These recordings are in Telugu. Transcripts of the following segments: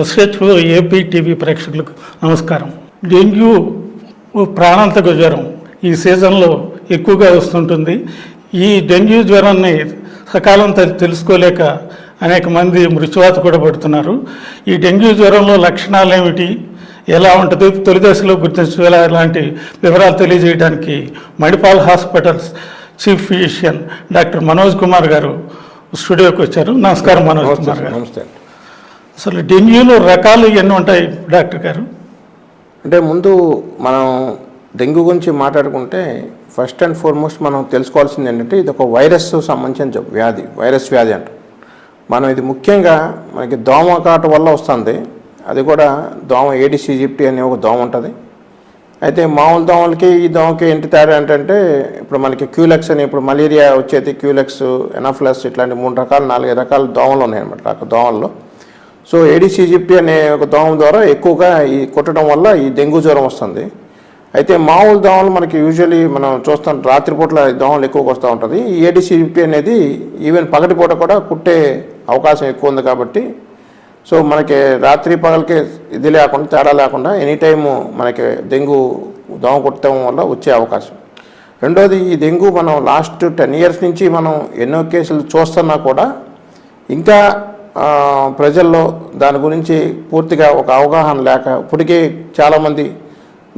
ఎస్హెచ్ఓ ఏపీ టీవీ ప్రేక్షకులకు నమస్కారం. డెంగ్యూ ప్రాణాంతక జ్వరం ఈ సీజన్లో ఎక్కువగా వస్తుంటుంది. ఈ డెంగ్యూ జ్వరాన్ని సకాలం తెలుసుకోలేక అనేక మంది మృత్యువాత కూడా పడుతున్నారు. ఈ డెంగ్యూ జ్వరంలో లక్షణాలు ఏమిటి? ఎలా ఉంటుంది? తొలి దశలో గుర్తించేలా ఇలాంటి వివరాలు తెలియజేయడానికి Manipal hospitals chief physician doctor Manoj Kumar garu స్టూడియోకి వచ్చారు. నమస్కారం మనోజ్ కుమార్ గారు. నమస్తే. అసలు డెంగ్యూలో రకాలు ఎన్ని ఉంటాయి డాక్టర్ గారు. అంటే ముందు మనం డెంగ్యూ గురించి మాట్లాడుకుంటే ఫస్ట్ అండ్ ఫార్మోస్ట్ మనం తెలుసుకోవాల్సింది ఏంటంటే ఇది ఒక వైరస్ సంబంధించిన వ్యాధి వైరస్ వ్యాధి అంట. మనం ఇది ముఖ్యంగా మనకి దోమ కాటు వల్ల వస్తుంది. అది కూడా దోమ ఏడిస్ ఈజిప్టి అనే ఒక దోమ ఉంటుంది. అయితే మామూలు దోమలకి ఈ దోమకి ఏంటి తేడా ఏంటంటే ఇప్పుడు మనకి క్యూలెక్స్ అని ఇప్పుడు మలేరియా వచ్చేది క్యూలెక్స్ ఎనాఫ్లస్ ఇట్లాంటి మూడు రకాలు నాలుగైదు రకాల దోమలు ఉన్నాయన్నమాట ఆ దోమల్లో. సో ఏడిస్ అనే ఒక దోమ ద్వారా ఎక్కువగా ఈ కుట్టడం వల్ల ఈ డెంగ్యూ జ్వరం వస్తుంది. అయితే మామూలు దోమలు మనకి యూజువలీ మనం చూస్తాం రాత్రిపూట్ల ఈ దోమలు ఎక్కువగా వస్తూ ఉంటుంది. ఈ ఏడిస్ అనేది ఈవెన్ పగటిపూట కూడా కుట్టే అవకాశం ఎక్కువ ఉంది కాబట్టి సో మనకి రాత్రి పగలకే ఇది లేకుండా తేడా లేకుండా ఎనీ టైము మనకి డెంగ్యూ దోమ కుట్టడం వల్ల వచ్చే అవకాశం. రెండోది ఈ డెంగ్యూ మనం లాస్ట్ టెన్ ఇయర్స్ నుంచి మనం ఎన్నో కేసులు చూస్తున్నా కూడా ఇంకా ప్రజల్లో దాని గురించి పూర్తిగా ఒక అవగాహన లేక ఇప్పటికే చాలామంది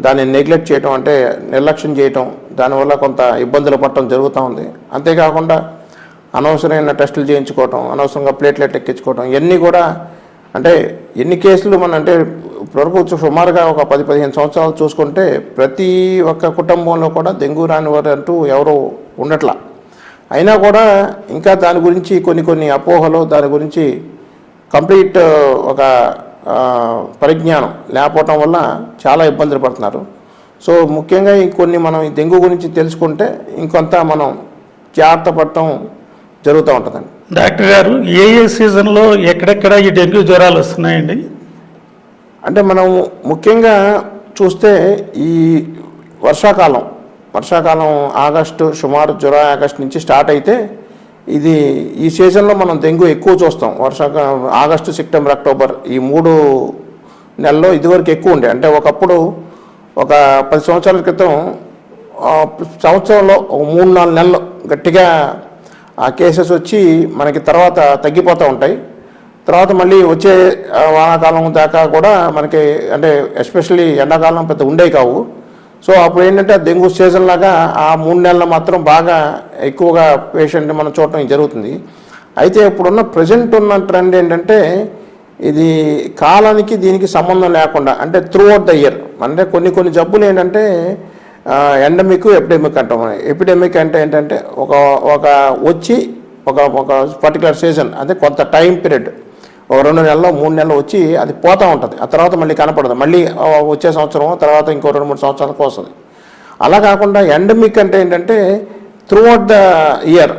దాన్ని నెగ్లెక్ట్ చేయటం అంటే నిర్లక్ష్యం చేయటం దానివల్ల కొంత ఇబ్బందులు పడటం జరుగుతూ ఉంది. అంతేకాకుండా అనవసరమైన టెస్టులు చేయించుకోవటం అనవసరంగా ప్లేట్లెట్ ఎక్కించుకోవటం ఇవన్నీ కూడా అంటే ఎన్ని కేసులు మన అంటే ఇప్పటివరకు సుమారుగా ఒక పది పదిహేను సంవత్సరాలు చూసుకుంటే ప్రతి ఒక్క కుటుంబంలో కూడా డెంగ్యూ రాని వారు అంటూ ఎవరు ఉండట్లా. అయినా కూడా ఇంకా దాని గురించి కొన్ని కొన్ని అపోహలు దాని గురించి కంప్లీట్ ఒక పరిజ్ఞానం లేకపోవటం వల్ల చాలా ఇబ్బందులు పడుతున్నారు. సో ముఖ్యంగా కొన్ని మనం ఈ డెంగ్యూ గురించి తెలుసుకుంటే ఇంకొంత మనం జాగ్రత్త పడటం జరుగుతూ ఉంటుందండి. డాక్టర్ గారు ఏ ఏ సీజన్లో ఎక్కడెక్కడ ఈ డెంగ్యూ జ్వరాలు వస్తున్నాయండి? అంటే మనం ముఖ్యంగా చూస్తే ఈ వర్షాకాలం వర్షాకాలం ఆగస్టు సుమారు జులై ఆగస్టు నుంచి స్టార్ట్ అయితే ఇది ఈ సీజన్లో మనం డెంగ్యూ ఎక్కువ చూస్తాం. వర్షాకాలం ఆగస్టు సెప్టెంబర్ అక్టోబర్ ఈ మూడు నెలల్లో ఇదివరకు ఎక్కువ ఉండే. అంటే ఒకప్పుడు ఒక పది సంవత్సరాల క్రితం సంవత్సరంలో ఒక మూడు నాలుగు నెలలు గట్టిగా ఆ కేసెస్ వచ్చి మనకి తర్వాత తగ్గిపోతూ ఉంటాయి. తర్వాత మళ్ళీ వచ్చే వానాకాలం దాకా కూడా మనకి అంటే ఎస్పెషల్లీ ఎండాకాలం పెద్ద ఉండేవి కావు. సో అప్పుడు ఏంటంటే డెంగ్యూ సీజన్ లాగా ఆ మూడు నెలలు మాత్రం బాగా ఎక్కువగా పేషెంట్ మనం చూడటం జరుగుతుంది. అయితే ఇప్పుడున్న ప్రజెంట్ ఉన్న ట్రెండ్ ఏంటంటే ఇది కాలానికి దీనికి సంబంధం లేకుండా అంటే త్రూ అవుట్ ద ఇయర్ అంటే కొన్ని కొన్ని జబ్బులు ఏంటంటే ఎండమిక్ ఎపిడెమిక్ అంటాం. ఎపిడెమిక్ అంటే ఏంటంటే ఒక ఒక వచ్చి ఒక ఒక పర్టికులర్ సీజన్ అంటే కొంత టైం పీరియడ్ ఒక రెండు నెలలో మూడు నెలలు వచ్చి అది పోతూ ఉంటుంది. ఆ తర్వాత మళ్ళీ కనపడదు. మళ్ళీ వచ్చే సంవత్సరం తర్వాత ఇంకో రెండు మూడు సంవత్సరాలకు వస్తుంది. అలా కాకుండా ఎండమిక్ అంటే ఏంటంటే త్రూఅవుట్ ద ఇయర్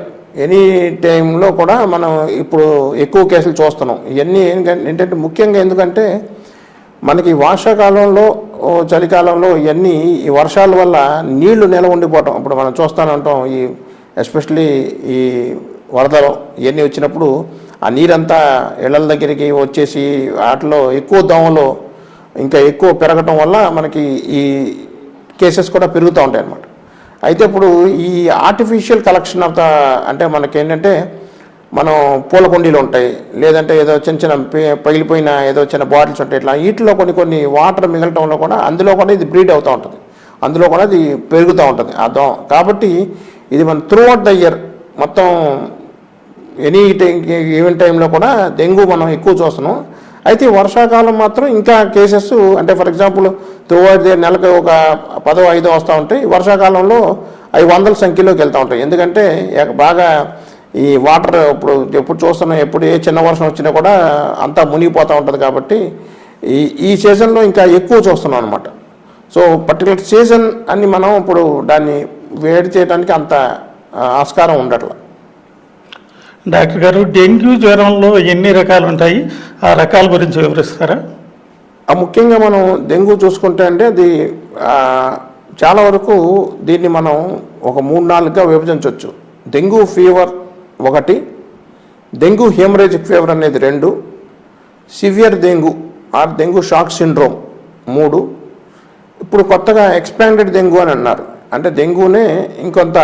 ఎనీ టైంలో కూడా మనం ఇప్పుడు ఎక్కువ కేసులు చూస్తున్నాం. ఇవన్నీ ఏంటంటే ఏంటంటే ముఖ్యంగా ఎందుకంటే మనకి వర్షాకాలంలో చలికాలంలో ఇవన్నీ ఈ వర్షాల వల్ల నీళ్ళు నిలవ ఉండిపోవటం. ఇప్పుడు మనం చూస్తానంటాం ఈ ఎస్పెషలీ ఈ వరదలు ఇవన్నీ వచ్చినప్పుడు ఆ నీరంతా ఇళ్ళ దగ్గరికి వచ్చేసి వాటిలో ఎక్కువ దోమలు ఇంకా ఎక్కువ పెరగటం వల్ల మనకి ఈ కేసెస్ కూడా పెరుగుతూ ఉంటాయి అన్నమాట. అయితే ఇప్పుడు ఈ ఆర్టిఫిషియల్ కలెక్షన్ ఆఫ్ ద అంటే మనకి ఏంటంటే మనం పూల కుండీలు ఉంటాయి లేదంటే ఏదో చిన్న చిన్న పే- పగిలిపోయిన ఏదో చిన్న బాటిల్స్ ఉంటాయి ఇట్లా వీటిలో కొన్ని కొన్ని వాటర్ మిగలటంలో కూడా అందులో కూడా ఇది బ్రీడ్ అవుతూ ఉంటుంది. అందులో కూడా అది పెరుగుతూ ఉంటుంది ఆ దోమ. కాబట్టి ఇది మన త్రూ అవుట్ ద ఇయర్ మొత్తం ఎనీ ఈవెంట్ టైంలో కూడా డెంగ్యూ మనం ఎక్కువ చూస్తున్నాం. అయితే వర్షాకాలం మాత్రం ఇంకా కేసెస్ అంటే ఫర్ ఎగ్జాంపుల్ త్రూ ది నెలకు ఒక పదో ఐదో వస్తూ ఉంటాయి. వర్షాకాలంలో అవి వందల సంఖ్యలోకి వెళ్తూ ఉంటాయి. ఎందుకంటే బాగా ఈ వాటర్ ఇప్పుడు ఎప్పుడు చూస్తున్నాం ఎప్పుడు ఏ చిన్న వర్షం వచ్చినా కూడా అంతా మునిగిపోతూ ఉంటుంది కాబట్టి ఈ ఈ సీజన్లో ఇంకా ఎక్కువ చూస్తున్నాం అనమాట సో పర్టికులర్ సీజన్ అని మనం ఇప్పుడు దాన్ని వేడి చేయడానికి అంత ఆస్కారం ఉండట్లేదు డాక్టర్ గారు డెంగ్యూ జ్వరంలో ఎన్ని రకాలు ఉంటాయి? ఆ రకాల గురించి వివరిస్తారా? ఆ ముఖ్యంగా మనం డెంగ్యూ చూసుకుంటే అంటే అది చాలా వరకు దీన్ని మనం ఒక మూడు నాలుగుగా విభజించవచ్చు. డెంగ్యూ ఫీవర్ ఒకటి డెంగ్యూ హెమరేజిక్ ఫీవర్ అనేది రెండు severe dengue or dengue shock syndrome మూడు. ఇప్పుడు కొత్తగా ఎక్స్పాండెడ్ డెంగ్యూ అని అన్నారు. అంటే డెంగ్యూనే ఇంకొంత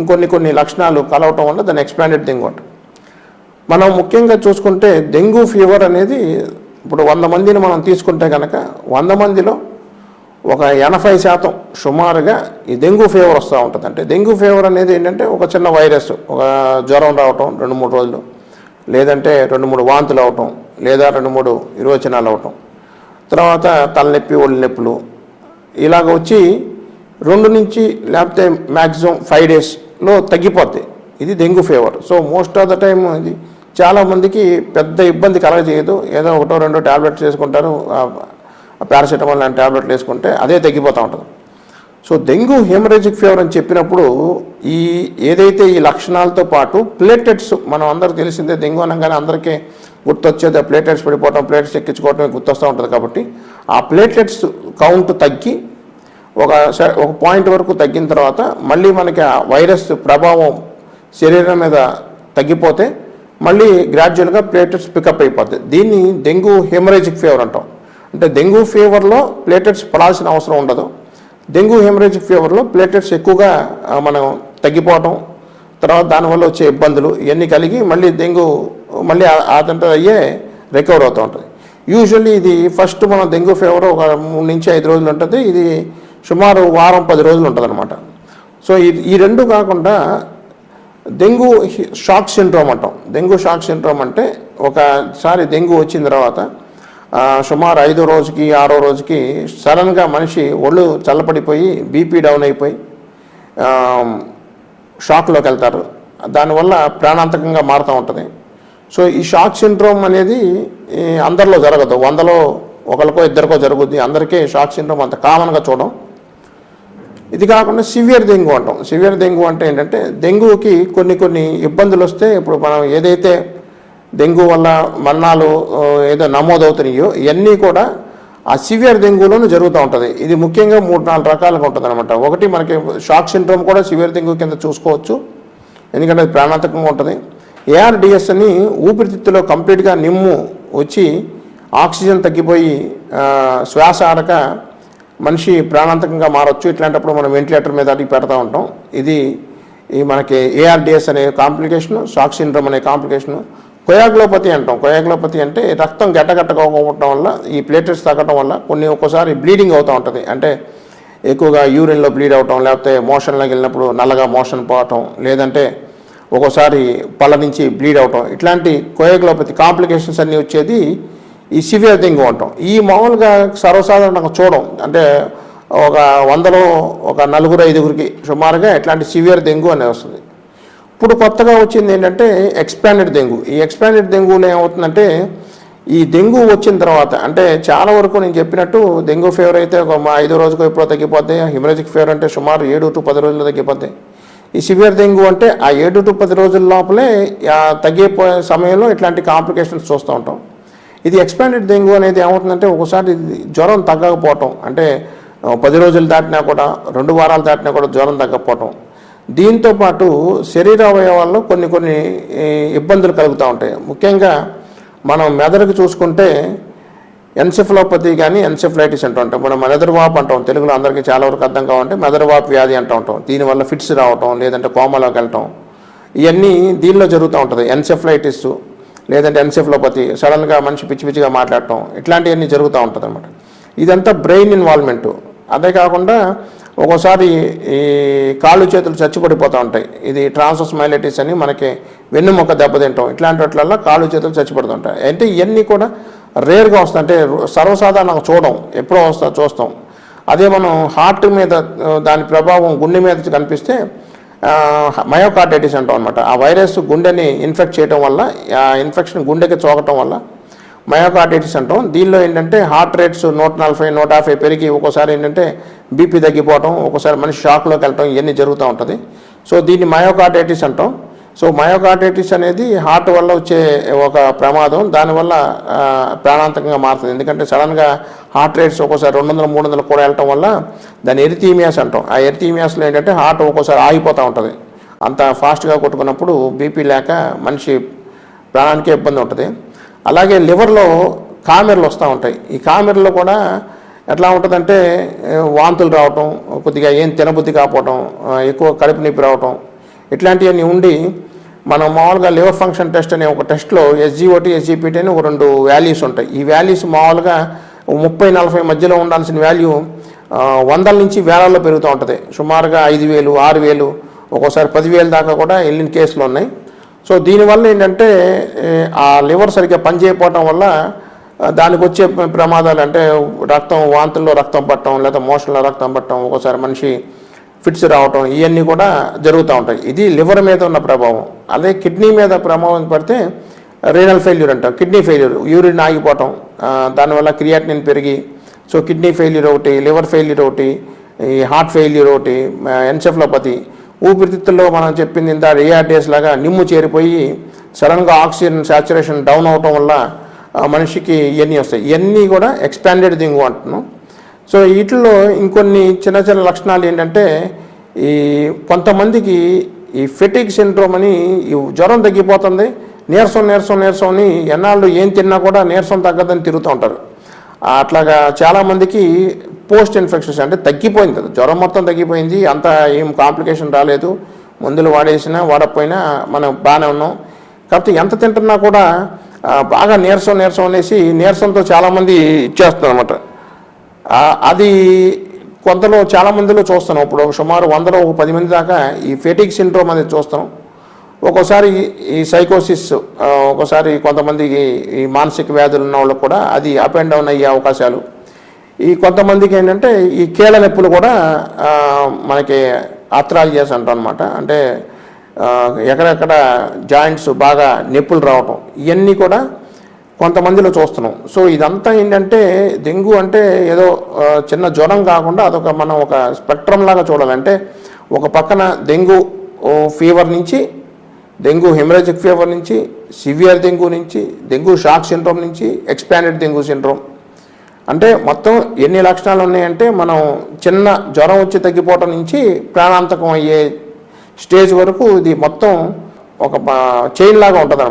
ఇంకొన్ని కొన్ని లక్షణాలు కలవటం వల్ల దాన్ని ఎక్స్పాండెడ్ డెంగ్యూ అంటారు. మనం ముఖ్యంగా చూసుకుంటే డెంగ్యూ ఫీవర్ అనేది ఇప్పుడు వంద మందిని మనం తీసుకుంటే కనుక వంద మందిలో ఒక ఎనభై శాతం సుమారుగా ఈ డెంగ్యూ ఫీవర్ వస్తూ ఉంటుంది. అంటే డెంగ్యూ ఫీవర్ అనేది ఏంటంటే ఒక చిన్న వైరస్ ఒక జ్వరం రావటం రెండు మూడు రోజులు లేదంటే రెండు మూడు వాంతులు అవటం లేదా రెండు మూడు విరోచనాలు అవటం. తర్వాత తలనొప్పి ఒళ్ళు నొప్పులు. ఇలాగ వచ్చి రెండు నుంచి లేకపోతే మ్యాక్సిమం ఫైవ్ డేస్లో తగ్గిపోతాయి ఇది dengue fever. So most of the time ఇది చాలామందికి పెద్ద ఇబ్బంది కలగజేయదు. ఏదో ఒకటో రెండో ట్యాబ్లెట్స్ వేసుకుంటారు పారాసిటమాల్ లాంటి ట్యాబ్లెట్లు వేసుకుంటే అదే తగ్గిపోతూ ఉంటుంది. సో డెంగ్యూ హెమరేజిక్ ఫీవర్ అని చెప్పినప్పుడు ఈ ఏదైతే ఈ లక్షణాలతో పాటు ప్లేటెట్స్ మనం అందరికి తెలిసిందే డెంగ్యూ అనగానే అందరికీ గుర్తొచ్చేది ఆ ప్లేటెట్స్ పడిపోవటం ప్లేటెట్స్ ఎక్కించుకోవటమే గుర్తొస్తూ ఉంటుంది కాబట్టి ఆ ప్లేటెట్స్ కౌంట్ తగ్గి ఒక స- ఒక పాయింట్ వరకు తగ్గిన తర్వాత మళ్ళీ మనకి ఆ వైరస్ ప్రభావం శరీరం మీద తగ్గిపోతే మళ్ళీ గ్రాడ్యువల్గా ప్లేటెట్స్ పికప్ అయిపోద్ది. దీన్ని డెంగ్యూ హెమరేజిక్ ఫీవర్ అంటాం. అంటే డెంగ్యూ ఫీవర్లో ప్లేటెట్స్ పడాల్సిన అవసరం ఉండదు. డెంగ్యూ హెమరేజిక్ ఫీవర్లో ప్లేటెట్స్ ఎక్కువగా మనం తగ్గిపోవటం తర్వాత దానివల్ల వచ్చే ఇబ్బందులు ఇవన్నీ కలిగి మళ్ళీ డెంగ్యూ మళ్ళీ ఆ- అయ్యే రికవర్ అవుతూ ఉంటుంది. యూజువల్లీ ఇది ఫస్ట్ మనం డెంగ్యూ ఫీవర్ ఒక మూడు నుంచి ఐదు రోజులు ఉంటుంది. ఇది సుమారు వారం పది రోజులు ఉంటుంది అనమాట సో ఈ రెండు కాకుండా డెంగ్యూ షాక్ సిండ్రోమ్ అంటాం. డెంగ్యూ షాక్ సిండ్రోమ్ అంటే ఒకసారి డెంగ్యూ వచ్చిన తర్వాత సుమారు ఐదో రోజుకి ఆరో రోజుకి సడన్గా మనిషి ఒళ్ళు చల్లపడిపోయి బీపీ డౌన్ అయిపోయి షాక్లోకి వెళ్తారు. దానివల్ల ప్రాణాంతకంగా మారుతూ ఉంటుంది. సో ఈ షాక్ సిండ్రోమ్ అనేది అందరిలో జరగదు. వందలో ఒకరికో ఇద్దరికో జరుగుద్ది. అందరికీ షాక్ సిండ్రోమ్ అంత కామన్గా చూడం. ఇది కాకుండా సివియర్ డెంగ్యూ అంటాం. సివియర్ డెంగ్యూ అంటే ఏంటంటే డెంగ్యూకి కొన్ని కొన్ని ఇబ్బందులు వస్తే ఇప్పుడు మనం ఏదైతే డెంగ్యూ వల్ల మరణాలు ఏదో నమోదవుతున్నాయో ఇవన్నీ కూడా ఆ సివియర్ డెంగ్యూలోనూ జరుగుతూ ఉంటుంది. ఇది ముఖ్యంగా మూడు నాలుగు రకాలుగా ఉంటుంది అనమాట ఒకటి మనకి షాక్ సిండ్రోమ్ కూడా సివియర్ డెంగ్యూ కింద చూసుకోవచ్చు. ఎందుకంటే అది ప్రాణాంతకంగా ఉంటుంది. ఏఆర్డిఎస్ అని ఊపిరితిత్తులో కంప్లీట్గా నిమ్ము వచ్చి ఆక్సిజన్ తగ్గిపోయి శ్వాస ఆడక మనిషి ప్రాణాంతకంగా మారొచ్చు. ఇట్లాంటప్పుడు మనం వెంటిలేటర్ మీద అడిగి పెడతా ఉంటాం. ఇది ఈ మనకి ఏఆర్డిఎస్ అనే కాంప్లికేషన్ షాక్ సిండ్రమ్ అనే కాంప్లికేషను కొయాగ్లోపతి అంటాం. కొయాగ్లోపతి అంటే రక్తం గడ్డగట్టకపోవడం వల్ల ఈ ప్లేటెట్స్ తగ్గడం వల్ల కొన్ని ఒక్కోసారి బ్లీడింగ్ అవుతూ ఉంటుంది. అంటే ఎక్కువగా యూరిన్లో బ్లీడ్ అవటం లేకపోతే మోషన్లోకి వెళ్ళినప్పుడు నల్లగా మోషన్ పోవటం లేదంటే ఒక్కోసారి పళ్ళ నుంచి బ్లీడ్ అవటం. ఇట్లాంటి కొయాగ్లోపతి కాంప్లికేషన్స్ అన్నీ వచ్చేది ఈ సివియర్ థింగ్ అంటాం. ఈ మామూలుగా సర్వసాధారణంగా చూడం. అంటే ఒక వందలో ఒక నలుగురు ఐదుగురికి సుమారుగా ఇట్లాంటి సివియర్ డెంగ్యూ అనేది వస్తుంది. ఇప్పుడు కొత్తగా వచ్చింది ఏంటంటే ఎక్స్పాండెడ్ డెంగ్యూ. ఈ ఎక్స్పాండెడ్ డెంగ్యూలో ఏమవుతుందంటే ఈ డెంగ్యూ వచ్చిన తర్వాత అంటే చాలా వరకు నేను చెప్పినట్టు డెంగ్యూ ఫీవర్ అయితే ఒక మా ఐదో రోజుకు ఎప్పుడో తగ్గిపోతే హిమరేజిక్ ఫీవర్ అంటే సుమారు ఏడు టు పది రోజుల్లో తగ్గిపోతాయి ఈ సివియర్ డెంగ్యూ అంటే ఆ ఏడు టు పది రోజుల లోపలే తగ్గిపోయే సమయంలో ఇట్లాంటి కాంప్లికేషన్స్ చూస్తూ ఉంటాం. ఇది ఎక్స్పాండెడ్ డెంగ్యూ అనేది ఏమవుతుందంటే ఒకసారి జ్వరం తగ్గకపోవటం అంటే పది రోజులు దాటినా కూడా రెండు వారాలు దాటినా కూడా జ్వరం తగ్గకపోవటం. దీంతో పాటు శరీర అవయవాల్లో కొన్ని కొన్ని ఇబ్బందులు కలుగుతూ ఉంటాయి. ముఖ్యంగా మనం మెదడుకు చూసుకుంటే ఎన్సెఫలోపతి కానీ ఎన్సెఫలైటిస్ అంటూ ఉంటాం. మనం మెదడువాపు అంటాం. తెలుగులో అందరికీ చాలా వరకు అర్థం కావాలంటే మెదడువాపు వ్యాధి అంటూ ఉంటాం. దీనివల్ల ఫిట్స్ రావటం లేదంటే కోమలోకి వెళ్ళటం ఇవన్నీ దీనిలో జరుగుతూ ఉంటుంది. ఎన్సెఫలైటిస్ లేదంటే ఎన్సెఫలోపతి సడన్గా మనిషి పిచ్చి పిచ్చిగా మాట్లాడటం ఇట్లాంటివన్నీ జరుగుతూ ఉంటుంది అనమాట ఇదంతా బ్రెయిన్ ఇన్వాల్వ్మెంట్ అదే కాకుండా ఒక్కోసారి ఈ కాళ్ళు చేతులు చచ్చిపడిపోతూ ఉంటాయి. ఇది ట్రాన్సస్ మైలైటిస్ అని మనకి వెన్నుముక్క దెబ్బతింటాం. ఇట్లాంటి వాటిల్లో కాళ్ళు చేతులు చచ్చిపడుతుంటాయి. అంటే ఇవన్నీ కూడా రేర్గా వస్తాయి. అంటే సర్వసాధారణంగా చూడడం ఎప్పుడో వస్తా చూస్తాం. అదే మనం హార్ట్ మీద దాని ప్రభావం గుండె మీద కనిపిస్తే మయోకార్డైటిస్ అంటాం అనమాట ఆ వైరస్ గుండెని ఇన్ఫెక్ట్ చేయడం వల్ల ఆ ఇన్ఫెక్షన్ గుండెకి చోకటం వల్ల మయోకార్డైటిస్ అంటాం. దీనిలో ఏంటంటే హార్ట్ రేట్స్ నూట నలభై నూట యాభై పెరిగి ఒక్కోసారి ఏంటంటే బీపీ తగ్గిపోవటం ఒక్కోసారి మనిషి షాక్లోకి వెళ్ళటం ఇవన్నీ జరుగుతూ ఉంటుంది. సో దీన్ని మయోకార్డైటిస్ అంటాం. సో మయోకార్డైటిస్ అనేది హార్ట్ వల్ల వచ్చే ఒక ప్రమాదం. దానివల్ల ప్రాణాంతకంగా మారుతుంది. ఎందుకంటే సడన్గా హార్ట్ రేట్స్ ఒక్కోసారి రెండు వందలు మూడు వందలు కూడా వెళ్ళటం వల్ల దాన్ని ఎరిథీమియాస్ అంటాం. ఆ ఎరిథీమియాస్లో ఏంటంటే హార్ట్ ఒక్కోసారి ఆగిపోతూ ఉంటుంది. అంత ఫాస్ట్గా కొట్టుకున్నప్పుడు బీపీ లేక మనిషి ప్రాణానికే ఇబ్బంది ఉంటుంది. అలాగే లివర్లో కామెరలు వస్తూ ఉంటాయి. ఈ కామెరలో కూడా ఎట్లా ఉంటుందంటే వాంతులు రావటం కొద్దిగా ఏం తినబుద్ధి కాకపోవటం ఎక్కువ కడుపు నొప్పి రావటం ఇట్లాంటివన్నీ ఉండి మనం మామూలుగా లివర్ ఫంక్షన్ టెస్ట్ అనే ఒక టెస్ట్లో ఎస్జిఓటి ఎస్జిపిటి అని ఒక రెండు వాల్యూస్ ఉంటాయి. ఈ వాల్యూస్ మామూలుగా ముప్పై నలభై మధ్యలో ఉండాల్సిన వాల్యూ వందల నుంచి వేలల్లో పెరుగుతూ ఉంటుంది. సుమారుగా ఐదు వేలు ఆరు వేలు ఒక్కోసారి పదివేలు దాకా కూడా వెళ్ళిన కేసులు ఉన్నాయి. సో దీనివల్ల ఏంటంటే ఆ లివర్ సరిగ్గా పనిచేయకపోవటం వల్ల దానికి వచ్చే ప్రమాదాలు అంటే రక్తం వాంతుల్లో రక్తం పట్టడం లేదా మోషన్లో రక్తం పట్టడం ఒక్కోసారి మనిషి ఫిట్స్ రావటం ఇవన్నీ కూడా జరుగుతూ ఉంటాయి. ఇది లివర్ మీద ఉన్న ప్రభావం. అదే కిడ్నీ మీద ప్రభావం పడితే రీనల్ ఫెయిల్యూర్ అంటాం. కిడ్నీ ఫెయిల్యూర్ యూరిన్ ఆగిపోవటం దానివల్ల క్రియాటినిన్ పెరిగి సో కిడ్నీ ఫెయిల్యూర్ ఒకటి లివర్ ఫెయిల్యూర్ ఒకటి ఈ హార్ట్ ఫెయిల్యూర్ ఒకటి ఎన్సెఫ్లోపతి. ఊపిరితిత్తుల్లో మనం చెప్పింది ఇంత రియార్డేస్ లాగా నిమ్ము చేరిపోయి సడన్గా ఆక్సిజన్ సాచురేషన్ డౌన్ అవటం వల్ల మనిషికి ఇవన్నీ వస్తాయి. ఇవన్నీ కూడా ఎక్స్పాండెడ్ దింగు అంటున్నాం. సో వీటిల్లో ఇంకొన్ని చిన్న చిన్న లక్షణాలు ఏంటంటే ఈ కొంతమందికి ఈ ఫెటిక్ సిండ్రోమ్ అని ఈ జ్వరం తగ్గిపోతుంది. నీరసం నీరసం నీరసం అని ఎన్నాళ్ళు ఏం తిన్నా కూడా నీరసం తగ్గదని తిరుగుతూ ఉంటారు. అట్లాగా చాలామందికి పోస్ట్ ఇన్ఫెక్షన్స్ అంటే తగ్గిపోయింది. జ్వరం మొత్తం తగ్గిపోయింది. అంత ఏం కాంప్లికేషన్ రాలేదు. మందులు వాడేసినా వాడకపోయినా మనం బాగానే ఉన్నాం. కాకపోతే ఎంత తింటున్నా కూడా బాగా నీరసం నీరసం అనేసి నీరసంతో చాలామంది ఇచ్చేస్తుంది అనమాట అది కొంతలో చాలా మందిలో చూస్తున్నాం. ఇప్పుడు సుమారు వందలో ఒక పది మంది దాకా ఈ ఫెటిక్ సిండ్రోమ్ అనేది చూస్తాం ఒక్కోసారి ఈ సైకోసిస్ ఒక్కోసారి కొంతమందికి ఈ మానసిక వ్యాధులు ఉన్న వాళ్ళకు కూడా అది అప్ అండ్ డౌన్ అయ్యే అవకాశాలు. ఈ కొంతమందికి ఏంటంటే ఈ కీళ్ళ నొప్పులు కూడా మనకి ఆత్రాలజియాస్ అంటాం అనమాట అంటే ఎక్కడెక్కడ జాయింట్స్ బాగా నొప్పులు రావటం ఇవన్నీ కూడా కొంతమందిలో చూస్తున్నాం. సో ఇదంతా ఏంటంటే డెంగ్యూ అంటే ఏదో చిన్న జ్వరం కాకుండా అదొక మనం ఒక స్పెక్ట్రమ్ లాగా చూడాలంటే ఒక పక్కన డెంగ్యూ ఫీవర్ నుంచి డెంగ్యూ హెమరేజిక్ ఫీవర్ నుంచి సివియర్ డెంగ్యూ నుంచి డెంగ్యూ షాక్ సిండ్రోమ్ నుంచి ఎక్స్పాండెడ్ డెంగ్యూ సిండ్రోమ్. అంటే మొత్తం ఎన్ని లక్షణాలు ఉన్నాయంటే మనం చిన్న జ్వరం వచ్చి తగ్గిపోవటం నుంచి ప్రాణాంతకం అయ్యే స్టేజ్ వరకు ఇది మొత్తం ఒక చైన్ లాగా ఉంటుంది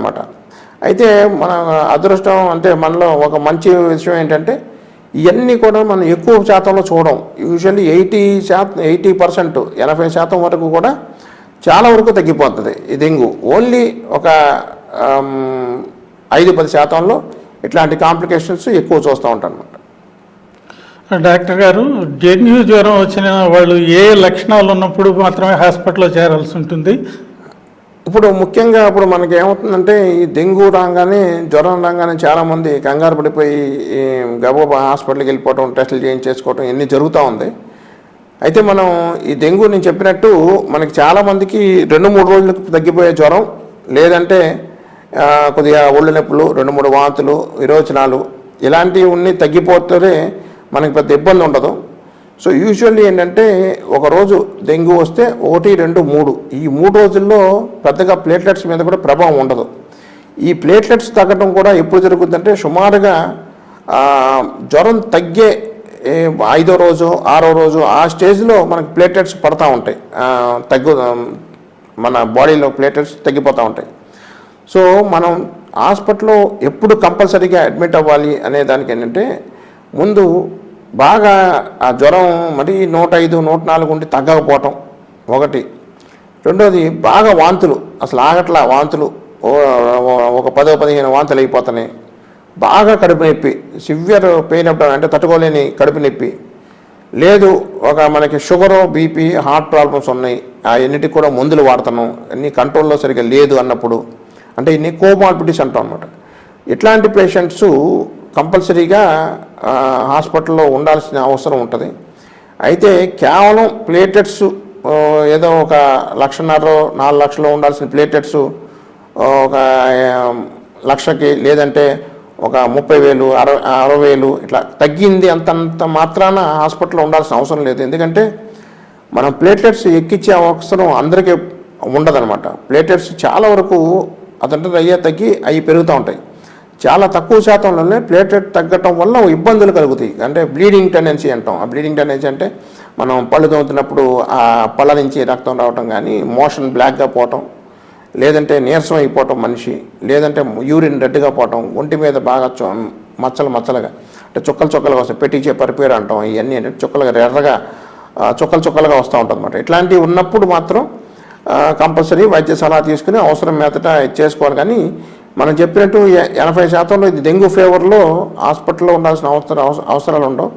అయితే మన అదృష్టం అంటే మనలో ఒక మంచి విషయం ఏంటంటే ఇవన్నీ కూడా మనం ఎక్కువ శాతంలో చూడడం యూజువల్లీ ఎయిటీ శాతం ఎయిటీ పర్సెంట్ ఎనభై శాతం వరకు కూడా చాలా వరకు తగ్గిపోతుంది ఈ డెంగ్యూ. ఓన్లీ ఒక ఐదు పది శాతంలో ఇట్లాంటి కాంప్లికేషన్స్ ఎక్కువ చూస్తూ ఉంటాను అనమాట డాక్టర్ గారు డెంగ్యూ జ్వరం వచ్చిన వాళ్ళు ఏ లక్షణాలు ఉన్నప్పుడు మాత్రమే హాస్పిటల్లో చేరాల్సి ఉంటుంది. ఇప్పుడు ముఖ్యంగా ఇప్పుడు మనకి ఏమవుతుందంటే ఈ డెంగ్యూ రాగానే జ్వరం రాగానే చాలామంది కంగారు పడిపోయి గబగబా హాస్పిటల్కి వెళ్ళిపోవటం టెస్టులు చేయించేసుకోవటం ఇవన్నీ జరుగుతూ ఉంది. అయితే మనం ఈ డెంగ్యూ నేను చెప్పినట్టు మనకి చాలామందికి రెండు మూడు రోజులకు తగ్గిపోయే జ్వరం లేదంటే కొద్దిగా ఒళ్ళు నొప్పులు రెండు మూడు వాంతులు విరోచనాలు ఇలాంటివి ఉన్ని తగ్గిపోతే మనకి పెద్ద ఇబ్బంది ఉండదు. సో యూజువల్లీ ఏంటంటే ఒకరోజు డెంగ్యూ వస్తే ఒకటి రెండు మూడు. ఈ మూడు రోజుల్లో పెద్దగా ప్లేట్లెట్స్ మీద కూడా ప్రభావం ఉండదు. ఈ ప్లేట్లెట్స్ తగ్గడం కూడా ఎప్పుడు జరుగుతుందంటే సుమారుగా జ్వరం తగ్గే ఐదో రోజు ఆరో రోజు ఆ స్టేజ్లో మనకి ప్లేట్లెట్స్ పడతా ఉంటాయి. తగ్గు మన బాడీలో ప్లేట్లెట్స్ తగ్గిపోతూ ఉంటాయి. సో మనం హాస్పిటల్లో ఎప్పుడు కంపల్సరీగా అడ్మిట్ అవ్వాలి అనే దానికి ఏంటంటే ముందు బాగా ఆ జ్వరం మరి నూట ఐదు నూట నాలుగు ఉండి తగ్గకపోవటం ఒకటి. రెండోది బాగా వాంతులు అసలు ఆగట్లా వాంతులు. ఒక పదో పదిహేను వాంతులు అయిపోతున్నాయి. బాగా కడుపు నొప్పి సివియర్ పెయిన్ అవ్వడం అంటే తట్టుకోలేని కడుపు నొప్పి. లేదు ఒక మనకి షుగరు బీపీ హార్ట్ ప్రాబ్లమ్స్ ఉన్నాయి. ఆ ఎన్నిటికి కూడా మందులు వాడుతున్నాం. అన్ని కంట్రోల్లో సరిగ్గా లేదు అన్నప్పుడు. అంటే ఇన్ని కోమార్బిటీస్ అంటాం అనమాట ఇట్లాంటి పేషెంట్స్ కంపల్సరీగా హాస్పిటల్లో ఉండాల్సిన అవసరం ఉంటుంది. అయితే కేవలం ప్లేటెట్స్ ఏదో ఒక లక్షన్నర నాలుగు లక్షలు ఉండాల్సిన ప్లేటెట్స్ ఒక లక్షకి లేదంటే ఒక ముప్పై వేలు అరవై అరవై వేలు ఇట్లా తగ్గింది అంతంత మాత్రాన హాస్పిటల్లో ఉండాల్సిన అవసరం లేదు. ఎందుకంటే మనం ప్లేటెట్స్ ఎక్కించే అవసరం అందరికీ ఉండదనమాట ప్లేటెట్స్ చాలా వరకు అదంటే అయ్యే తగ్గి అవి పెరుగుతూ ఉంటాయి. చాలా తక్కువ శాతంలోనే ప్లేట్లెట్ తగ్గటం వల్ల ఇబ్బందులు కలుగుతాయి. అంటే బ్లీడింగ్ టెండెన్సీ అంటాం. ఆ బ్లీడింగ్ టెండెన్సీ అంటే మనం పళ్ళు తోముతున్నప్పుడు ఆ పళ్ళ నుంచి రక్తం రావటం కానీ మోషన్ బ్లాక్గా పోవటం లేదంటే నీరసం అయిపోవటం మనిషి లేదంటే యూరిన్ రెడ్గా పోవటం ఒంటి మీద బాగా మచ్చలు మచ్చలుగా అంటే చుక్కలు చుక్కలుగా వస్తాయి. పెట్టించే పరిపేరు అంటాం. ఇవన్నీ అంటే చుక్కలుగా ఎర్రగా చుక్కలు చుక్కలుగా వస్తూ ఉంటుంది అనమాట ఇట్లాంటివి ఉన్నప్పుడు మాత్రం కంపల్సరీ వైద్య సలహా తీసుకుని అవసరం మీదట చేసుకోవాలి. కానీ మనం చెప్పినట్టు ఎనభై శాతంలో ఇది డెంగ్యూ ఫీవర్లో హాస్పిటల్లో ఉండాల్సిన అవసరం అవసరాలు ఉండవు.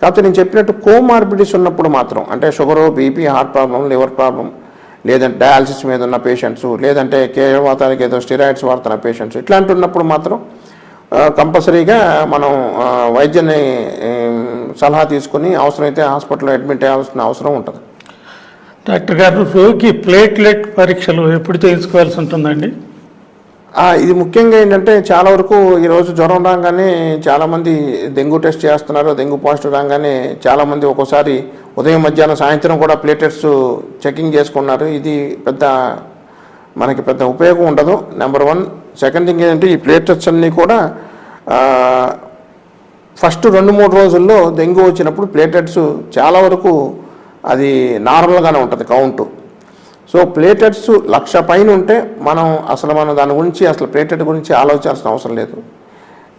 కాకపోతే నేను చెప్పినట్టు కోమార్బిడిటీస్ ఉన్నప్పుడు మాత్రం అంటే sugar BP heart problem liver problem లేదంటే డయాలసిస్ మీద ఉన్న పేషెంట్స్ లేదంటే కేవాతానికి ఏదో స్టిరాయిడ్స్ వాడుతున్న పేషెంట్స్ ఇట్లాంటి ఉన్నప్పుడు మాత్రం కంపల్సరీగా మనం వైద్యని వైద్యుని సలహా తీసుకుని అవసరమైతే హాస్పిటల్లో అడ్మిట్ అయ్యాల్సిన అవసరం ఉంటుంది. డాక్టర్ గారు రోగి ప్లేట్లెట్ పరీక్షలు ఎప్పుడు చేయించుకోవాల్సి ఉంటుందండి? ఇది ముఖ్యంగా ఏంటంటే చాలా వరకు ఈరోజు జ్వరం రాగానే చాలామంది డెంగ్యూ టెస్ట్ చేస్తున్నారు డెంగ్యూ పాజిటివ్ రాగానే చాలామంది ఒక్కోసారి ఉదయం మధ్యాహ్నం సాయంత్రం కూడా ప్లేటెట్స్ చెకింగ్ చేసుకున్నారు. ఇది పెద్ద మనకి పెద్ద ఉపయోగం ఉండదు. నెంబర్ వన్ సెకండ్ థింగ్ ఏంటంటే ఈ ప్లేటెట్స్ అన్నీ కూడా ఫస్ట్ రెండు మూడు రోజుల్లో డెంగ్యూ వచ్చినప్పుడు ప్లేటెట్స్ చాలా వరకు అది నార్మల్గానే ఉంటుంది కౌంటు. సో ప్లేటెట్స్ లక్ష పైన ఉంటే మనం అసలు మనం దాని గురించి అసలు ప్లేటెట్ గురించి ఆలోచించాల్సిన అవసరం లేదు.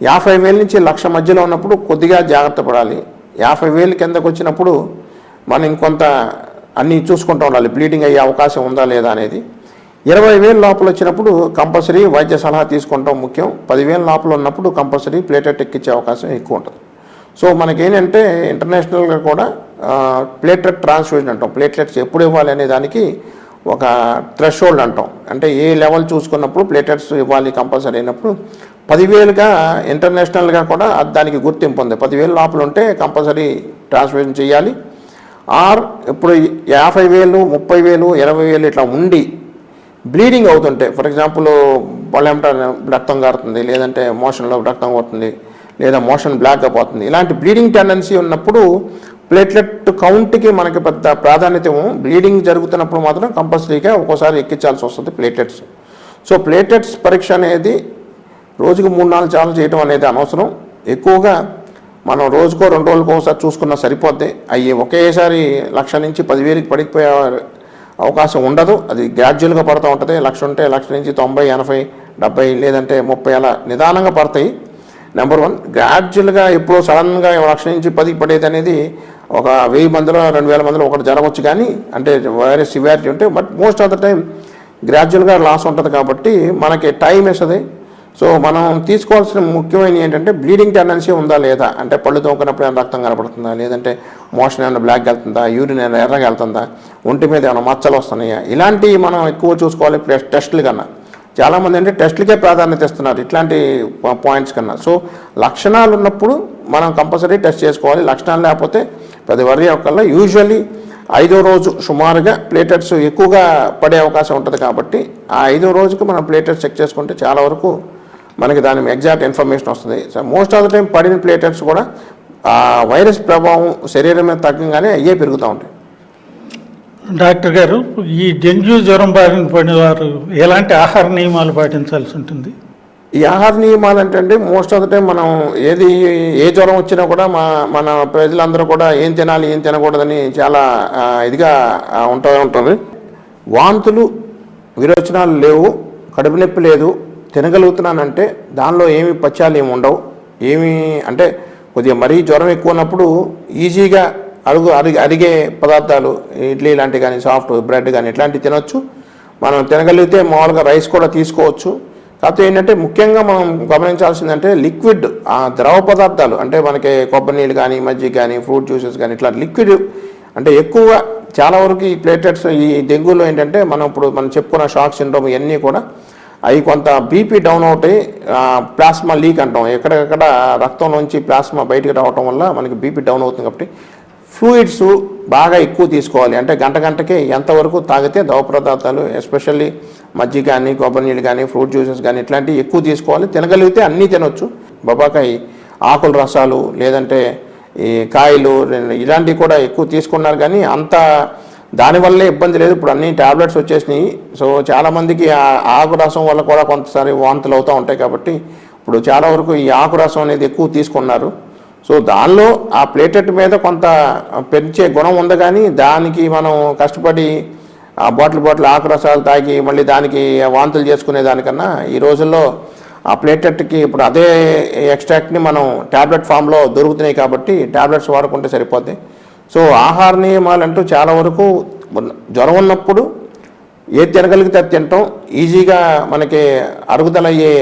యాభై వేల నుంచి లక్ష మధ్యలో ఉన్నప్పుడు కొద్దిగా జాగ్రత్త పడాలి. యాభై వేలు కిందకు వచ్చినప్పుడు మనం ఇంకొంత అన్నీ చూసుకుంటూ ఉండాలి. బ్లీడింగ్ అయ్యే అవకాశం ఉందా లేదా అనేది. ఇరవై వేలు లోపల వచ్చినప్పుడు కంపల్సరీ వైద్య సలహా తీసుకుంటాం ముఖ్యం. పదివేల లోపల ఉన్నప్పుడు కంపల్సరీ ప్లేటెట్ ఎక్కించే అవకాశం ఎక్కువ ఉంటుంది. సో మనకేంటంటే ఇంటర్నేషనల్గా కూడా ప్లేటెట్ ట్రాన్స్ఫ్యూజన్ అంటాం. ప్లేట్లెట్స్ ఎప్పుడు ఇవ్వాలి అనే దానికి ఒక థ్రెషోల్డ్ అంటాం. అంటే ఏ లెవెల్ చూసుకున్నప్పుడు ప్లేటెట్స్ ఇవ్వాలి కంపల్సరీ అయినప్పుడు పదివేలుగా ఇంటర్నేషనల్గా కూడా దానికి గుర్తింపు ఉంది. పదివేలు లోపల ఉంటే కంపల్సరీ ట్రాన్స్ఫ్యూజన్ చేయాలి. ఆర్ ఇప్పుడు యాభై వేలు ముప్పై వేలు ఇరవై వేలు ఇట్లా ఉండి బ్లీడింగ్ అవుతుంటే ఫర్ ఎగ్జాంపుల్ వాళ్ళేమంట రక్తం కారుతుంది లేదంటే మోషన్లో రక్తం అవుతుంది లేదా మోషన్ బ్లాక్గా పోతుంది ఇలాంటి బ్లీడింగ్ టెండెన్సీ ఉన్నప్పుడు ప్లేట్లెట్ కౌంట్కి మనకి పెద్ద ప్రాధాన్యత బ్లీడింగ్ జరుగుతున్నప్పుడు మాత్రం కంపల్సరీగా ఒక్కోసారి ఎక్కించాల్సి వస్తుంది ప్లేట్లెట్స్ సో ప్లేట్లెట్స్ పరీక్ష అనేది రోజుకు మూడు నాలుగు సార్లు చేయడం అనేది అనవసరం. ఎక్కువగా మనం రోజుకో రెండు రోజులకో ఒకసారి చూసుకున్నా సరిపోద్ది. అవి ఒకేసారి లక్ష నుంచి పదివేలకి పడిపోయే అవకాశం ఉండదు. అది గ్రాడ్యువల్గా పడుతూ ఉంటుంది. లక్ష ఉంటే లక్ష నుంచి తొంభై ఎనభై డెబ్బై లేదంటే ముప్పై అలా నిదానంగా పడతాయి. నెంబర్ వన్ గ్రాడ్యువల్గా ఎప్పుడో సడన్గా లక్ష నుంచి పదికి పడేది అనేది ఒక వెయ్యి మందిలో రెండు వేల మందిలో ఒకటి జరగవచ్చు కానీ అంటే వైరస్ సివియారిటీ ఉంటే but most of the time గ్రాడ్యువల్గా లాస్ ఉంటుంది కాబట్టి మనకి టైం వేస్తుంది. సో మనం తీసుకోవాల్సిన ముఖ్యమైన ఏంటంటే బ్లీడింగ్ టెండెన్సీ ఉందా లేదా? అంటే పళ్ళు తోకినప్పుడు ఏమైనా రక్తం కనపడుతుందా? లేదంటే మోషన్ ఏమైనా బ్లాక్ వెళ్తుందా? యూరిన్ ఏమైనా ఎర్రగా వెళ్తుందా? ఒంటి మీద ఏమైనా మచ్చలు వస్తున్నాయా? ఇలాంటివి మనం ఎక్కువ చూసుకోవాలి ప్లస్ టెస్టులు కన్నా. చాలామంది అంటే టెస్టులకే ప్రాధాన్యత ఇస్తున్నారు ఇట్లాంటి పాయింట్స్ కన్నా. సో లక్షణాలు ఉన్నప్పుడు మనం కంపల్సరీ టెస్ట్ చేసుకోవాలి. లక్షణాలు లేకపోతే ప్రతి వరి ఒకళ్ళ యూజువల్లీ ఐదో రోజు సుమారుగా ప్లేటెట్స్ ఎక్కువగా పడే అవకాశం ఉంటుంది కాబట్టి ఆ ఐదో రోజుకి మనం ప్లేటెట్స్ చెక్ చేసుకుంటే చాలా వరకు మనకి దాని ఎగ్జాక్ట్ ఇన్ఫర్మేషన్ వస్తుంది. So most of the time పడిన ప్లేటెట్స్ కూడా ఆ వైరస్ ప్రభావం శరీరం మీద తగ్గంగానే అయ్యే పెరుగుతూ ఉంటాయి. డాక్టర్ గారు ఈ డెంగ్యూ జ్వరం బారిన పడిన వారు ఎలాంటి ఆహార నియమాలు పాటించాల్సి ఉంటుంది? ఈ ఆహార నియమాలు అంటే మోస్ట్ ఆఫ్ ద టైం మనం ఏది ఏ జ్వరం వచ్చినా కూడా మా మన ప్రజలందరూ కూడా ఏం తినాలి ఏం తినకూడదని చాలా ఇదిగా ఆ, ఉంటూ ఉంటుంది. వాంతులు విరోచనాలు లేవు కడుపు నొప్పి లేదు తినగలుగుతున్నానంటే దానిలో ఏమి పచ్చాలు ఏమి ఉండవు. ఏమి అంటే కొద్దిగా మరీ జ్వరం ఎక్కువ ఉన్నప్పుడు ఈజీగా అడుగు అరిగి అరిగే పదార్థాలు ఇడ్లీ లాంటివి కానీ సాఫ్ట్ బ్రెడ్ కానీ ఇట్లాంటివి తినొచ్చు. మనం తినగలిగితే మామూలుగా రైస్ కూడా తీసుకోవచ్చు. కాకపోతే ఏంటంటే ముఖ్యంగా మనం గమనించాల్సిందంటే లిక్విడ్ ఆ ద్రవ పదార్థాలు అంటే మనకి కొబ్బరి నీళ్ళు కానీ మజ్జిగ కానీ ఫ్రూట్ జ్యూసెస్ కానీ ఇట్లా లిక్విడ్ అంటే ఎక్కువగా చాలా వరకు ఈ ప్లేటెట్స్ ఈ డెంగ్యూలో ఏంటంటే మనం ఇప్పుడు మనం చెప్పుకున్న షాక్ సిండ్రోమ్ ఇవన్నీ కూడా అవి కొంత బీపీ డౌన్ అవుతాయి ప్లాస్మా లీక్ అంటాం. ఎక్కడెక్కడ రక్తంలోంచి ప్లాస్మా బయటకు రావటం వల్ల మనకి బీపీ డౌన్ అవుతుంది కాబట్టి ఫ్లూయిడ్స్ బాగా ఎక్కువ తీసుకోవాలి. అంటే గంట గంటకి ఎంతవరకు తాగితే ద్రవ పదార్థాలు ఎస్పెషల్లీ మజ్జిగ కానీ కొబ్బరి నీళ్ళు కానీ ఫ్రూట్ జ్యూసెస్ కానీ ఇట్లాంటివి ఎక్కువ తీసుకోవాలి. తినగలిగితే అన్నీ తినొచ్చు. బొబాకాయ ఆకుల రసాలు లేదంటే ఈ కాయలు ఇలాంటివి కూడా ఎక్కువ తీసుకున్నారు కానీ అంత దానివల్లే ఇబ్బంది లేదు. ఇప్పుడు అన్ని టాబ్లెట్స్ వచ్చేసినాయి. సో చాలామందికి ఆకు రసం వల్ల కూడా కొంతసారి వాంతులు అవుతూ ఉంటాయి కాబట్టి ఇప్పుడు చాలా వరకు ఈ ఆకు రసం అనేది ఎక్కువ తీసుకున్నారు. సో దానిలో ఆ ప్లేటెట్ మీద కొంత పెంచే గుణం ఉంది కానీ దానికి మనం కష్టపడి ఆ బాటిల్ బాటిల్ ఆకురసాలు తాగి మళ్ళీ దానికి వాంతులు చేసుకునే దానికన్నా ఈ రోజుల్లో ఆ ప్లేటెట్కి ఇప్పుడు అదే ఎక్స్ట్రాక్ట్ని మనం ట్యాబ్లెట్ ఫామ్లో దొరుకుతున్నాయి కాబట్టి ట్యాబ్లెట్స్ వాడుకుంటే సరిపోద్ది. సో ఆహార నియమాలంటూ చాలా వరకు జ్వరం ఉన్నప్పుడు ఏది తినగలిగితే అది తింటాం. ఈజీగా మనకి అరుగుదలయ్యే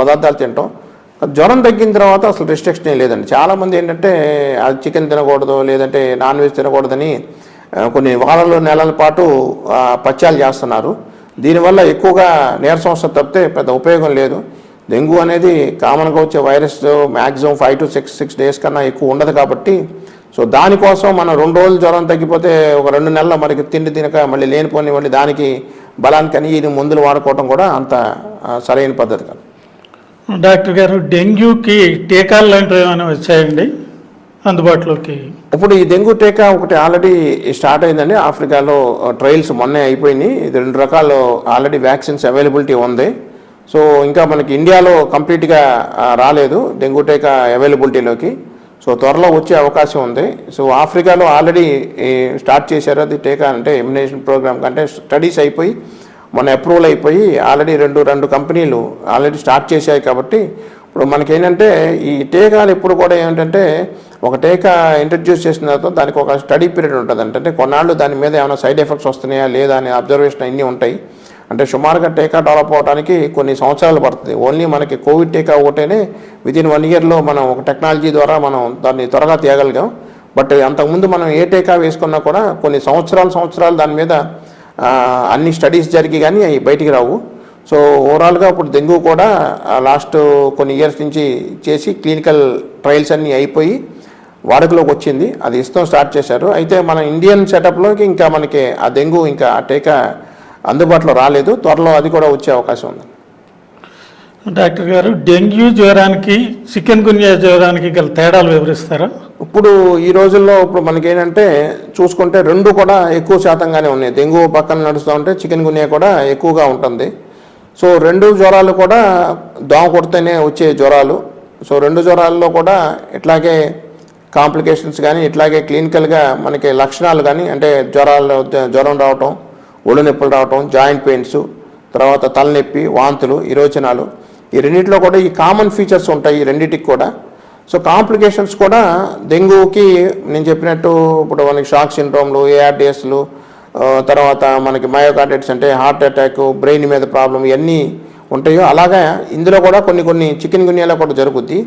పదార్థాలు తింటాం. జ్వరం తగ్గిన తర్వాత అసలు రిస్ట్రిక్షన్ లేదండి. చాలామంది ఏంటంటే అది చికెన్ తినకూడదు లేదంటే నాన్ వెజ్ తినకూడదని కొన్ని వారాలు నెలల పాటు పత్యాలు పచ్యాలు చేస్తున్నారు. దీనివల్ల ఎక్కువగా నీరసం వస్తుంది తప్పితే పెద్ద ఉపయోగం లేదు. డెంగ్యూ అనేది కామన్గా వచ్చే virus maximum five to six six days కన్నా ఎక్కువ ఉండదు కాబట్టి సో దానికోసం మనం రెండు రోజులు జ్వరం తగ్గిపోతే ఒక రెండు నెలల మనకి తిండి తినక మళ్ళీ లేనిపోని మళ్ళీ దానికి బలానికి అని ఇది మందులు వాడుకోవడం కూడా అంత సరైన పద్ధతి కాదు. డాక్టర్ గారు డెంగ్యూకి టీకాలు లాంటివి ఏమైనా వచ్చాయండి? అందుబాటులోకి. ఇప్పుడు ఈ డెంగ్యూ టీకా ఒకటి ఆల్రెడీ స్టార్ట్ అయిందండి. ఆఫ్రికాలో ట్రయల్స్ మొన్నే అయిపోయినాయి. ఇది రెండు రకాలు ఆల్రెడీ వ్యాక్సిన్స్ అవైలబిలిటీ ఉంది. సో ఇంకా మనకి ఇండియాలో కంప్లీట్గా రాలేదు డెంగ్యూ టీకా అవైలబిలిటీలోకి. సో త్వరలో వచ్చే అవకాశం ఉంది. సో ఆఫ్రికాలో ఆల్రెడీ స్టార్ట్ చేశారు. అది టీకా అంటే ఇమ్యునేషన్ ప్రోగ్రామ్ కంటే స్టడీస్ అయిపోయి మన అప్రూవల్ అయిపోయి ఆల్రెడీ రెండు రెండు కంపెనీలు ఆల్రెడీ స్టార్ట్ చేశాయి కాబట్టి ఇప్పుడు మనకేంటంటే ఈ టీకాలు ఎప్పుడు కూడా ఏంటంటే ఒక టీకా ఇంట్రడ్యూస్ చేసిన తర్వాత దానికి ఒక స్టడీ పీరియడ్ ఉంటుంది అంటే కొన్నాళ్ళు దాని మీద ఏమైనా సైడ్ ఎఫెక్ట్స్ వస్తున్నాయా లేదా అనే అబ్జర్వేషన్ అన్నీ ఉంటాయి. అంటే సుమారుగా టీకా డెవలప్ అవడానికి కొన్ని సంవత్సరాలు పడుతుంది. ఓన్లీ మనకి కోవిడ్ టీకా ఒకటేనే వితిన్ వన్ ఇయర్లో మనం ఒక టెక్నాలజీ ద్వారా మనం దాన్ని త్వరగా తీయగలిగాం. బట్ అంతకుముందు మనం ఏ టీకా వేసుకున్నా కూడా కొన్ని సంవత్సరాలు సంవత్సరాలు దాని మీద అన్ని స్టడీస్ జరిగి కానీ అవి బయటికి రావు. సో ఓవరాల్గా ఇప్పుడు డెంగ్యూ కూడా లాస్ట్ కొన్ని ఇయర్స్ నుంచి చేసి క్లినికల్ ట్రయల్స్ అన్నీ అయిపోయి వాడుకలోకి వచ్చింది. అది ఇస్తాం స్టార్ట్ చేశారు. అయితే మన ఇండియన్ సెటప్లోకి ఇంకా మనకి ఆ డెంగ్యూ ఇంకా ఆ టీకా అందుబాటులో రాలేదు. త్వరలో అది కూడా వచ్చే అవకాశం ఉంది. డాక్టర్ గారు డెంగ్యూ జ్వరానికి చికెన్ గున్యా జ్వరానికి గల తేడాలు వివరిస్తారా? ఇప్పుడు ఈ రోజుల్లో ఇప్పుడు మనకేంటంటే చూసుకుంటే రెండు కూడా ఎక్కువ శాతంగానే ఉన్నాయి. డెంగ్యూ పక్కన నడుస్తూ ఉంటే చికెన్ గునియా కూడా ఎక్కువగా ఉంటుంది. సో రెండు జ్వరాలు కూడా దోమ కొడితేనే వచ్చే జ్వరాలు. సో రెండు జ్వరాల్లో కూడా ఇట్లాగే కాంప్లికేషన్స్ కానీ ఇట్లాగే క్లినికల్గా మనకి లక్షణాలు కానీ అంటే జ్వరాలు జ్వరం రావటం ఒళ్ళు నొప్పులు రావటం జాయింట్ పెయిన్స్ తర్వాత తలనొప్పి వాంతులు విరోచనాలు ఈ రెండింటిలో కూడా ఈ కామన్ ఫీచర్స్ ఉంటాయి ఈ రెండింటికి కూడా. సో కాంప్లికేషన్స్ కూడా డెంగ్యూకి నేను చెప్పినట్టు ఇప్పుడు మనకి షాక్ సిండ్రోమ్లు ఏఆర్డిఎస్లు తర్వాత మనకి మయోకార్డైటిస్ అంటే హార్ట్ అటాక్ బ్రెయిన్ మీద ప్రాబ్లం ఇవన్నీ ఉంటాయో అలాగా ఇందులో కూడా కొన్ని కొన్ని చికెన్ గున్యాలో కూడా జరుగుద్ది.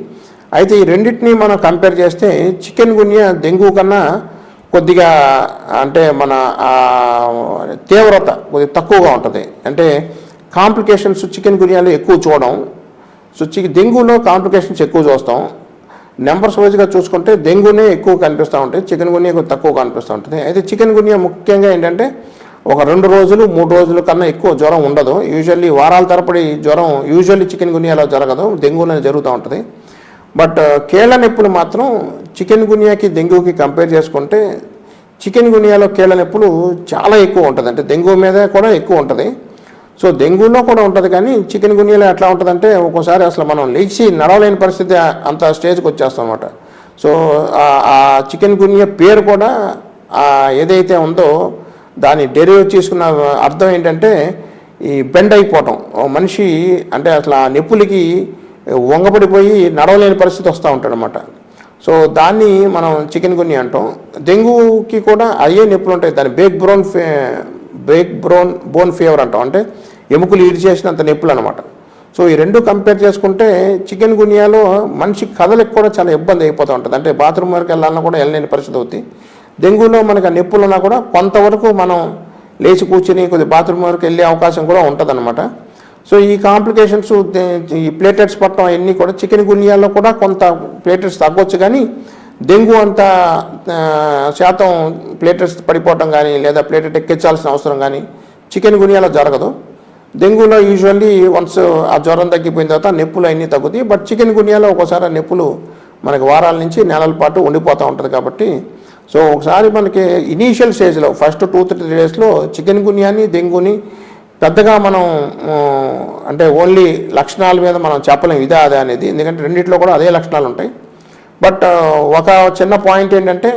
అయితే ఈ రెండింటిని మనం కంపేర్ చేస్తే చికెన్ గున్యా డెంగ్యూ కన్నా కొద్దిగా అంటే మన తీవ్రత కొద్దిగా తక్కువగా ఉంటుంది. అంటే కాంప్లికేషన్స్ చికెన్ గున్యాలో ఎక్కువ చూడడం. సో డెంగ్యూలో కాంప్లికేషన్స్ ఎక్కువ చూస్తాం. నెంబర్స్ వైజ్గా చూసుకుంటే డెంగ్యూనే ఎక్కువ కనిపిస్తూ ఉంటుంది చికెన్ గున్యా ఎక్కువ తక్కువ కనిపిస్తూ ఉంటుంది. అయితే చికెన్ గున్యా ముఖ్యంగా ఏంటంటే ఒక రెండు రోజులు మూడు రోజుల కన్నా ఎక్కువ జ్వరం ఉండదు. యూజువల్లీ వారాల తరపడి జ్వరం యూజువల్లీ చికెన్ గున్యాలో జరగదు డెంగ్యూలో జరుగుతూ ఉంటుంది. బట్ uh, కీళ్ళ నొప్పులు మాత్రం చికెన్ గున్యాకి డెంగ్యూకి కంపేర్ చేసుకుంటే చికెన్ గున్యాలో కీళ్ళ నొప్పులు చాలా ఎక్కువ ఉంటుంది. అంటే డెంగ్యూ మీద కూడా ఎక్కువ ఉంటుంది. సో డెంగ్యూలో కూడా ఉంటుంది కానీ చికెన్ గున్యాలో ఎట్లా ఉంటుందంటే ఒక్కోసారి అసలు మనం లేచి నడవలేని పరిస్థితి అంత స్టేజ్కి వచ్చేస్తాం అనమాట సో ఆ- చికెన్ గున్యా పేరు కూడా ఏదైతే ఉందో దాని డెరివేట్ చేసుకున్న అర్థం ఏంటంటే ఈ బెండ్ అయిపోవటం. మనిషి అంటే అసలు ఆ నొప్పులకి వంగపడిపోయి నడవలేని పరిస్థితి వస్తూ ఉంటాడు అనమాట సో దాన్ని మనం చికెన్ గున్ని అంటాం. డెంగ్యూకి కూడా అయ్యే నొప్పులు ఉంటాయి. దాన్ని బేక్ బ్రోన్ ఫే బేక్ బ్రోన్ బోన్ ఫీవర్ అంటాం. అంటే ఎముకలు ఈడి చేసినంత నొప్పులు అనమాట సో ఈ రెండు కంపేర్ చేసుకుంటే చికెన్ గునియాలో మనిషి కదలకు కూడా చాలా ఇబ్బంది అయిపోతూ ఉంటుంది. అంటే బాత్రూమ్ వరకు వెళ్ళాలన్నా కూడా వెళ్ళలేని పరిస్థితి అవుతుంది డెంగ్యూలో మనకి ఆ నొప్పులు ఉన్నా కూడా కొంతవరకు మనం లేచి కూర్చుని కొద్ది బాత్రూమ్ వరకు వెళ్ళే అవకాశం కూడా ఉంటుంది సో ఈ కాంప్లికేషన్స్ ఈ ప్లేటెట్స్ పట్టడం అవన్నీ కూడా చికెన్ గునియాలో కూడా కొంత ప్లేటెట్స్ తగ్గొచ్చు కానీ డెంగ్యూ అంత శాతం ప్లేటెట్స్ పడిపోవటం కానీ లేదా ప్లేటెట్ ఎక్కించాల్సిన అవసరం కానీ చికెన్ గునియాలో జరగదు. డెంగ్యూలో యూజువల్లీ వన్స్ ఆ జ్వరం తగ్గిపోయిన తర్వాత నొప్పులు అన్నీ తగ్గుతాయి. బట్ చికెన్ గునియాలో ఒక్కోసారి ఆ నొప్పులు మనకి వారాల నుంచి నెలల పాటు ఉండిపోతూ ఉంటుంది కాబట్టి. సో ఒకసారి మనకి ఇనీషియల్ స్టేజ్లో ఫస్ట్ టూ త్రీ డేస్లో చికెన్ గునియాని డెంగ్యూని పెద్దగా మనం అంటే ఓన్లీ లక్షణాల మీద మనం చెప్పలేం ఇదే అదే అనేది. ఎందుకంటే రెండిట్లో కూడా అదే లక్షణాలు ఉంటాయి. బట్ ఒక చిన్న పాయింట్ ఏంటంటే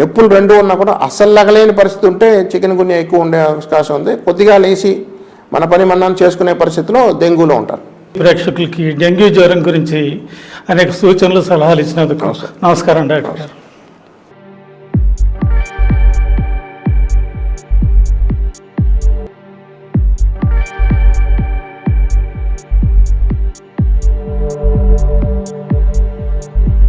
నొప్పులు రెండు ఉన్నా కూడా అస్సలు లగలేని పరిస్థితి ఉంటే చికెన్ గున్యా ఎక్కువ ఉండే అవకాశం ఉంది. కొద్దిగా లేచి మన పని మనం చేసుకునే పరిస్థితిలో డెంగ్యూలో ఉంటారు. ప్రేక్షకులకి డెంగ్యూ జ్వరం గురించి అనేక సూచనలు సలహాలు ఇచ్చినందుకు నమస్కారం. డాక్టర్ గారు.